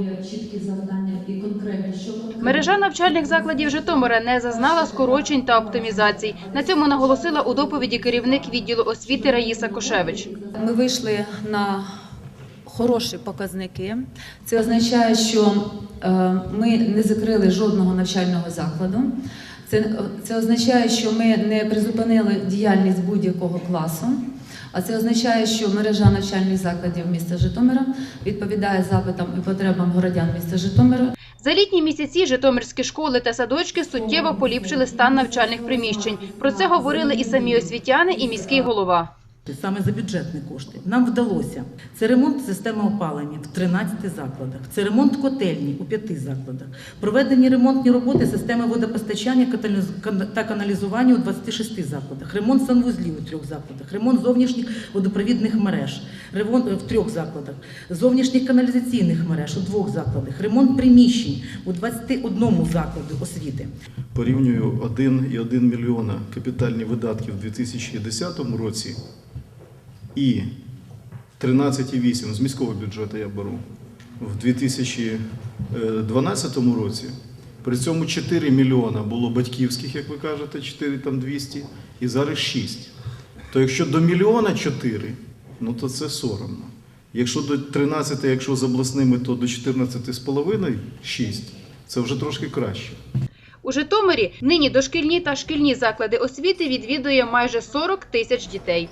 є чіткі завдання і конкретні, що конкретно? Мережа навчальних закладів Житомира не зазнала скорочень та оптимізацій. На цьому наголосила у доповіді керівник відділу освіти Раїса Кошевич. Ми вийшли на хороші показники. Це означає, що е, ми не закрили жодного навчального закладу. Це, це означає, що ми не призупинили діяльність будь-якого класу. А це означає, що мережа навчальних закладів міста Житомира відповідає запитам і потребам городян міста Житомира. За літні місяці житомирські школи та садочки суттєво поліпшили стан навчальних приміщень. Про це говорили і самі освітяни, і міський голова. Саме за бюджетні кошти. Нам вдалося. Це ремонт системи опалення в 13 закладах, це ремонт котельні у 5 закладах, проведені ремонтні роботи системи водопостачання та каналізування у 26 закладах, ремонт санвузлів у трьох закладах, ремонт зовнішніх водопровідних мереж, ремонт е, в трьох закладах, зовнішніх каналізаційних мереж у двох закладах, ремонт приміщень у 21 закладі освіти. порівнюю 1,1 мільйона капітальні видатки в 2010 році і 13,8 з міського бюджету я беру в 2012 році. При цьому 4 мільйона було батьківських, як ви кажете, 4 там 200, і зараз 6. То якщо до мільйона 4, ну то це соромно. Якщо до 13, якщо з обласними, то до 14,5 6. Це вже трошки краще. У Житомирі нині дошкільні та шкільні заклади освіти відвідує майже 40 тисяч дітей.